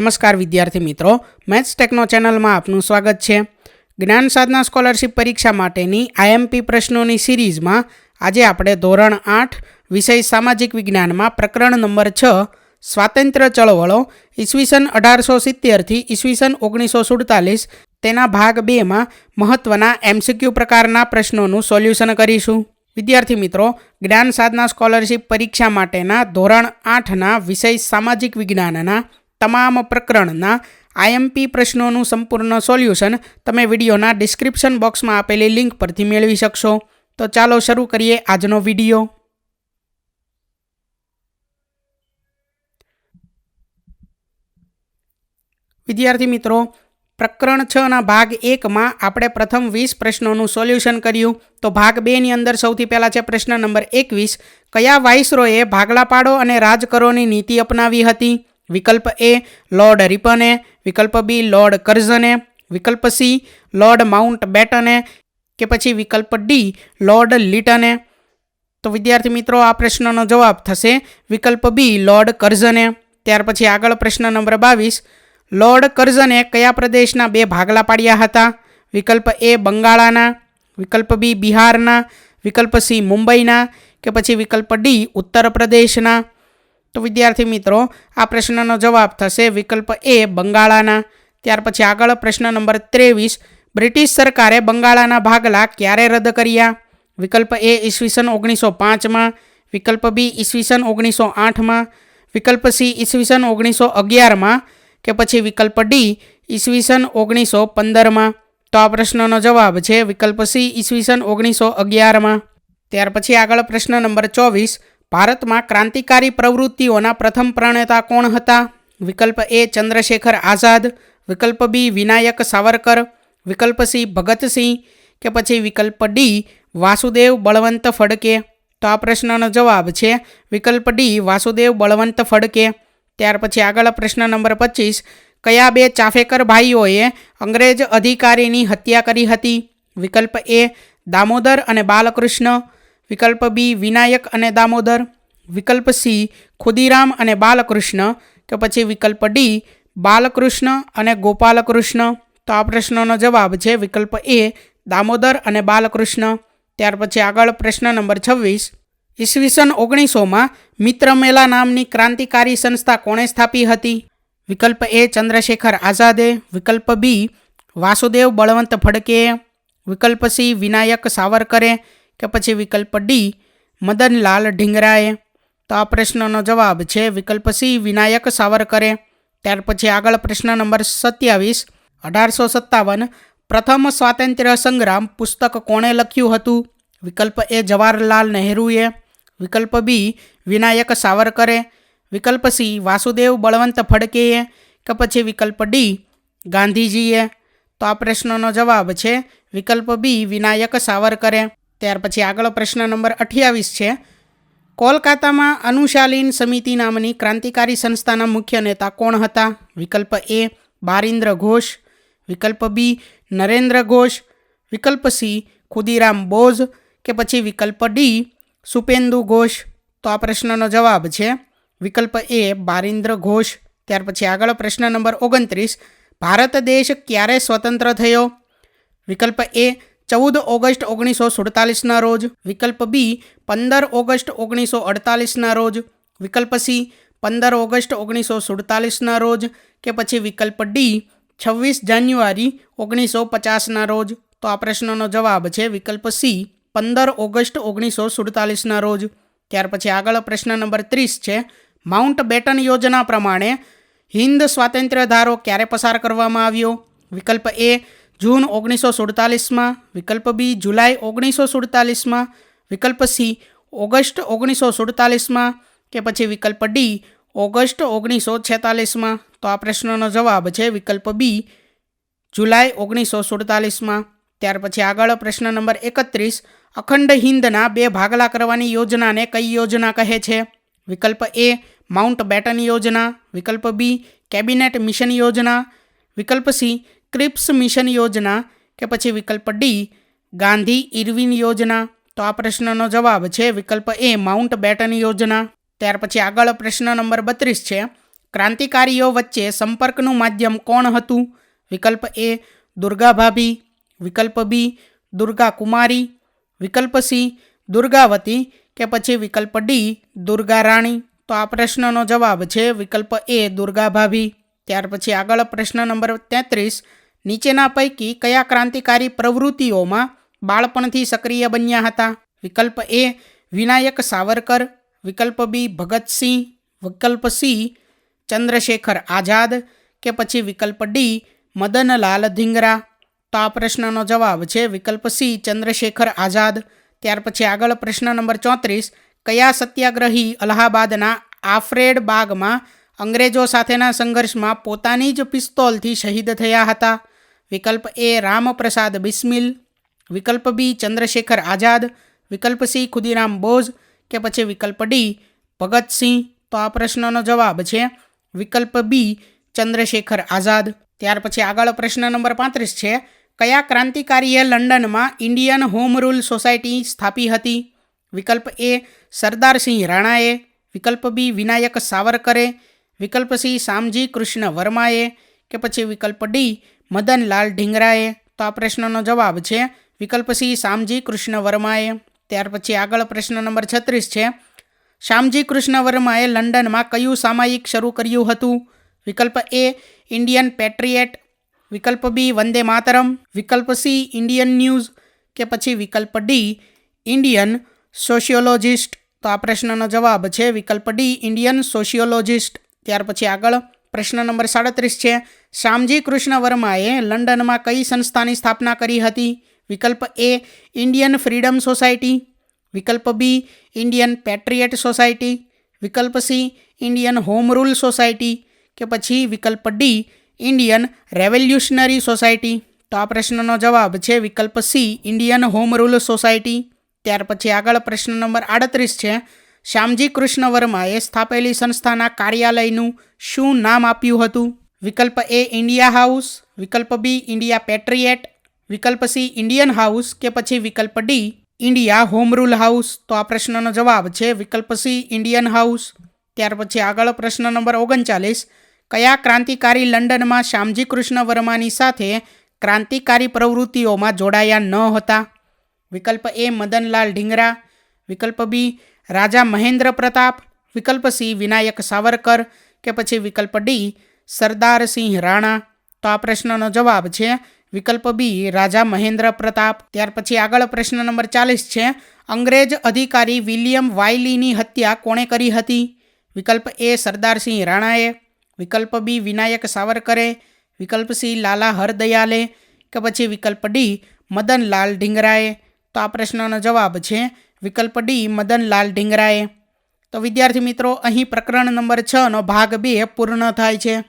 નમસ્કાર વિદ્યાર્થી મિત્રો, મેથ્સ ટેકનો ચેનલમાં આપનું સ્વાગત છે. જ્ઞાન સાધના સ્કોલરશિપ પરીક્ષા માટેની આઈએમપી પ્રશ્નોની સિરીઝમાં આજે આપણે ધોરણ આઠ, વિષય સામાજિક વિજ્ઞાનમાં પ્રકરણ નંબર છ, સ્વાતંત્ર્ય ચળવળો, ઈસવીસન અઢારસો સિત્તેરથી ઈસવીસન ઓગણીસો સુડતાલીસ, તેના ભાગ બેમાં મહત્ત્વના એમસીક્યુ પ્રકારના પ્રશ્નોનું સોલ્યુશન કરીશું. વિદ્યાર્થી મિત્રો, જ્ઞાન સાધના સ્કોલરશિપ પરીક્ષા માટેના ધોરણ આઠના વિષય સામાજિક વિજ્ઞાનના તમામ પ્રકરણના આઈએમપી પ્રશ્નોનું સંપૂર્ણ સોલ્યુશન તમે વિડીયોના ડિસ્ક્રિપ્શન બોક્સમાં આપેલી લિંક પરથી મેળવી શકશો. તો ચાલો શરૂ કરીએ આજનો વીડિયો. વિદ્યાર્થી મિત્રો, પ્રકરણ છના ભાગ એકમાં આપણે પ્રથમ વીસ પ્રશ્નોનું સોલ્યુશન કર્યું. તો ભાગ બેની અંદર સૌથી પહેલાં છે પ્રશ્ન નંબર એકવીસ. કયા વાઇસરોએ ભાગલા પાડો અને રાજ કરોની નીતિ અપનાવી હતી? વિકલ્પ એ, લોર્ડ રિપને. વિકલ્પ બી, લોર્ડ કર્ઝને. વિકલ્પ સી, લોર્ડ માઉન્ટ બેટને. કે પછી વિકલ્પ ડી, લોર્ડ લિટને. તો વિદ્યાર્થી મિત્રો, આ પ્રશ્નનો જવાબ થશે વિકલ્પ બી, લોર્ડ કર્ઝને. ત્યાર પછી આગળ પ્રશ્ન નંબર બાવીસ, લોર્ડ કર્ઝને કયા પ્રદેશના બે ભાગલા પાડ્યા હતા? વિકલ્પ એ, બંગાળાના. વિકલ્પ બી, બિહારના. વિકલ્પ સી, મુંબઈના. કે પછી વિકલ્પ ડી, ઉત્તર પ્રદેશના. તો વિદ્યાર્થી મિત્રો, આ પ્રશ્નનો જવાબ થશે વિકલ્પ એ, બંગાળાના. ત્યાર પછી આગળ પ્રશ્ન નંબર ત્રેવીસ, બ્રિટિશ સરકારે બંગાળાના ભાગલા ક્યારે રદ કર્યા? વિકલ્પ એ, ઈસવીસન ઓગણીસો પાંચમાં. વિકલ્પ બી, ઈસવીસન ઓગણીસો આઠમાં. વિકલ્પ સી, ઈસવીસન ઓગણીસો અગિયારમાં. કે પછી વિકલ્પ ડી, ઈસવીસન ઓગણીસો પંદરમાં. તો આ પ્રશ્નનો જવાબ છે વિકલ્પ સી, ઈસવીસન ઓગણીસો અગિયારમાં. ત્યાર પછી આગળ પ્રશ્ન નંબર ચોવીસ ભારતમાં ક્રાંતિકારી પ્રવૃત્તિઓના પ્રથમ પ્રણેતા કોણ હતા? વિકલ્પ એ ચંદ્રશેખર આઝાદ, વિકલ્પ બી વિનાયક સાવરકર, વિકલ્પ સી ભગતસિંહ કે પછી વિકલ્પ ડી વાસુદેવ બળવંત ફડકે? તો આ પ્રશ્નનો જવાબ છે વિકલ્પ ડી વાસુદેવ બળવંત ફડકે. ત્યાર પછી આગળ પ્રશ્ન નંબર પચીસ, કયા બે ચાફેકર ભાઈઓએ અંગ્રેજ અધિકારીની હત્યા કરી હતી? વિકલ્પ એ દામોદર અને બાલકૃષ્ણ વિકલ્પ બી વિનાયક અને દામોદર. વિકલ્પ સી ખુદીરામ અને બાલકૃષ્ણ. કે પછી વિકલ્પ ડી બાલકૃષ્ણ અને ગોપાલકૃષ્ણ. તો આ પ્રશ્નનો જવાબ છે વિકલ્પ એ દામોદર અને બાલકૃષ્ણ. ત્યાર પછી આગળ પ્રશ્ન નંબર છવ્વીસ. ઈસવીસન ઓગણીસોમાં મિત્ર મેલા નામની ક્રાંતિકારી સંસ્થા કોણે સ્થાપી હતી? વિકલ્પ એ ચંદ્રશેખર આઝાદે. વિકલ્પ બી વાસુદેવ બળવંત ફડકેએ. વિકલ્પ સી વિનાયક સાવરકરે. કે પછી વિકલ્પ ડી મદનલાલ ઢીંગરાએ? તો આ પ્રશ્નનો જવાબ છે વિકલ્પ સી વિનાયક સાવરકરે. ત્યાર પછી આગળ પ્રશ્ન નંબર સત્યાવીસ, અઢારસો સત્તાવન, પ્રથમ સ્વાતંત્ર્ય સંગ્રામ પુસ્તક કોણે લખ્યું હતું? વિકલ્પ એ જવાહરલાલ નહેરુએ. વિકલ્પ બી વિનાયક સાવરકરે. વિકલ્પ સી વાસુદેવ બળવંત ફડકેએ. કે પછી વિકલ્પ ડી ગાંધીજીએ. તો આ પ્રશ્નનો જવાબ છે વિકલ્પ બી વિનાયક સાવરકરે. ત્યાર પછી આગળ પ્રશ્ન નંબર અઠ્યાવીસ છે. કોલકાતામાં અનુશાલીન સમિતિ નામની ક્રાંતિકારી સંસ્થાના મુખ્ય નેતા કોણ હતા? વિકલ્પ એ, બારિન્દ્ર ઘોષ. વિકલ્પ બી, નરેન્દ્ર ઘોષ. વિકલ્પ સી, ખુદીરામ બોઝ. કે પછી વિકલ્પ ડી, સુપેન્દુ ઘોષ. તો આ પ્રશ્નનો જવાબ છે. વિકલ્પ એ, બારિન્દ્ર ઘોષ. ત્યાર પછી આગળ પ્રશ્ન નંબર ઓગણત્રીસ. ભારત દેશ ક્યારે સ્વતંત્ર થયો? વિકલ્પ એ ચૌદ ઓગસ્ટ ઓગણીસો સુડતાલીસના રોજ, વિકલ્પ બી, પંદર ઓગસ્ટ ઓગણીસો અડતાલીસના રોજ, વિકલ્પ સી, પંદર ઓગસ્ટ ઓગણીસો સુડતાલીસના રોજ કે પછી વિકલ્પ ડી, છવ્વીસ જાન્યુઆરી ઓગણીસો પચાસના રોજ. તો આ પ્રશ્નનો જવાબ છે વિકલ્પ સી, પંદર ઓગસ્ટ ઓગણીસો સુડતાલીસના રોજ. ત્યાર પછી આગળ પ્રશ્ન નંબર ત્રીસ છે, માઉન્ટ બેટન યોજના પ્રમાણે હિન્દ સ્વાતંત્ર્ય ધારો ક્યારે પસાર કરવામાં આવ્યો? વિકલ્પ એ જૂન ઓગણીસો સુડતાલીસમાં વિકલ્પ બી જુલાઈ ઓગણીસો સુડતાલીસમાં વિકલ્પ સી ઓગસ્ટ ઓગણીસો સુડતાલીસમાં કે પછી વિકલ્પ ડી ઓગસ્ટ ઓગણીસો છેતાલીસમાં તો આ પ્રશ્નનો જવાબ છે વિકલ્પ બી જુલાઈ ઓગણીસો સુડતાલીસમાં ત્યાર પછી આગળ પ્રશ્ન નંબર એકત્રીસ, અખંડ હિંદના બે ભાગલા કરવાની યોજનાને કઈ યોજના કહે છે? વિકલ્પ એ માઉન્ટ બેટન યોજના, વિકલ્પ બી કેબિનેટ મિશન યોજના, વિકલ્પ સી ક્રિપ્સ મિશન યોજના કે પછી વિકલ્પ ડી ગાંધી ઇરવિન યોજના તો આ પ્રશ્નનો જવાબ છે વિકલ્પ એ માઉન્ટ બેટન યોજના ત્યાર પછી આગળ પ્રશ્ન નંબર બત્રીસ છે, ક્રાંતિકારીઓ વચ્ચે સંપર્કનું માધ્યમ કોણ હતું? વિકલ્પ એ દુર્ગા ભાભી. વિકલ્પ બી દુર્ગા કુમારી. વિકલ્પ સી દુર્ગાવતી. કે પછી વિકલ્પ ડી દુર્ગા રાણી. તો આ પ્રશ્નનો જવાબ છે વિકલ્પ એ દુર્ગા ભાભી. ત્યાર પછી આગળ પ્રશ્ન નંબર તેત્રીસ નીચેના પૈકી કયા ક્રાંતિકારી પ્રવૃત્તિઓમાં બાળપણથી સક્રિય બન્યા હતા? વિકલ્પ એ, વિનાયક સાવરકર, વિકલ્પ બી, ભગતસિંહ, વિકલ્પ સી, ચંદ્રશેખર આઝાદ કે પછી વિકલ્પ ડી, મદનલાલ ધીંગરા તો આ પ્રશ્નનો જવાબ છે વિકલ્પ સી, ચંદ્રશેખર આઝાદ. ત્યાર પછી આગળ પ્રશ્ન નંબર ચોત્રીસ, કયા સત્યાગ્રહી અલ્હાબાદના આફ્રેડ બાગમાં અંગ્રેજો સાથેના સંઘર્ષમાં પોતાની જ પિસ્તોલથી શહીદ થયા હતા? વિકલ્પ એ રામપ્રસાદ બિસ્મિલ, વિકલ્પ બી ચંદ્રશેખર આઝાદ, વિકલ્પ સી ખુદીરામ બોઝ કે પછી વિકલ્પ ડી ભગતસિંહ. તો આ પ્રશ્નનો જવાબ છે વિકલ્પ બી ચંદ્રશેખર આઝાદ. ત્યાર પછી આગળ પ્રશ્ન નંબર પાંત્રીસ છે, કયા ક્રાંતિકારીએ લંડનમાં ઇન્ડિયન હોમ રૂલ સોસાયટી સ્થાપી હતી? વિકલ્પ એ સરદારસિંહ રાણાએ, વિકલ્પ બી વિનાયક સાવરકરે, વિકલ્પ સી શામજી કૃષ્ણ વર્માએ કે પછી વિકલ્પ ડી મદનલાલ ઢીંગરાએ તો આ પ્રશ્નનો જવાબ છે વિકલ્પ સી શામજી કૃષ્ણ વર્માએ ત્યાર પછી આગળ પ્રશ્ન નંબર છત્રીસ છે, શામજી કૃષ્ણ વર્માએ લંડનમાં કયું સામાયિક શરૂ કર્યું હતું વિકલ્પ એ, ઇન્ડિયન પેટ્રિએટ વિકલ્પ બી, વંદે માતરમ વિકલ્પ સી, ઇન્ડિયન ન્યૂઝ કે પછી વિકલ્પ ડી, ઇન્ડિયન સોશિયોલોજિસ્ટ. તો આ પ્રશ્નનો જવાબ છે વિકલ્પ ડી, ઇન્ડિયન સોશિયોલોજિસ્ટ ત્યાર પછી આગળ પ્રશ્ન નંબર સાડત્રીસ છે શ્યામજી કૃષ્ણ વર્માએ લંડનમાં કઈ સંસ્થાની સ્થાપના કરી હતી? વિકલ્પ એ, ઇન્ડિયન ફ્રીડમ સોસાયટી. વિકલ્પ બી, ઇન્ડિયન પેટ્રિયટ સોસાયટી. વિકલ્પ C, Indian home rule society. કે પછી વિકલ્પ ડી, ઇન્ડિયન રેવોલ્યુશનરી સોસાયટી. તો આ પ્રશ્નનો જવાબ છે વિકલ્પ C, Indian home rule society. ત્યાર પછી આગળ પ્રશ્ન નંબર આડત્રીસ છે. શ્યામજી કૃષ્ણ વર્માએ સ્થાપેલી સંસ્થાના કાર્યાલયનું શું નામ આપ્યું હતું? વિકલ્પ એ ઇન્ડિયા હાઉસ, વિકલ્પ બી ઇન્ડિયા પેટ્રિએટ, વિકલ્પ સી ઇન્ડિયન હાઉસ કે પછી વિકલ્પ D India home rule house. તો આ પ્રશ્નનો જવાબ છે વિકલ્પ સી ઇન્ડિયન હાઉસ. ત્યાર પછી આગળ પ્રશ્ન નંબર ઓગણચાલીસ, કયા ક્રાંતિકારી લંડનમાં શ્યામજી કૃષ્ણ વર્માની સાથે ક્રાંતિકારી પ્રવૃત્તિઓમાં જોડાયા ન હતા? વિકલ્પ એ મદનલાલ ઢીંગરા, વિકલ્પ બી રાજા મહેન્દ્ર પ્રતાપ, વિકલ્પ સી વિનાયક સાવરકર કે પછી વિકલ્પ ડી સરદારસિંહ રાણા. તો આ પ્રશ્નનો જવાબ છે વિકલ્પ બી, રાજા મહેન્દ્ર પ્રતાપ. ત્યાર પછી આગળ પ્રશ્ન નંબર ચાલીસ છે, અંગ્રેજ અધિકારી વિલિયમ વાયલીની હત્યા કોણે કરી હતી? વિકલ્પ એ સરદારસિંહ રાણાએ. વિકલ્પ બી, વિનાયક સાવરકરે. વિકલ્પ સી, લાલા હરદયાલે. કે પછી વિકલ્પ ડી, મદનલાલ ઢીંગરાએ. તો આ પ્રશ્નનો જવાબ છે વિકલ્પ ડી, મદનલાલ ઢીંગરાએ. તો વિદ્યાર્થી મિત્રો, અહીં પ્રકરણ નંબર છનો ભાગ બે પૂર્ણ થાય છે.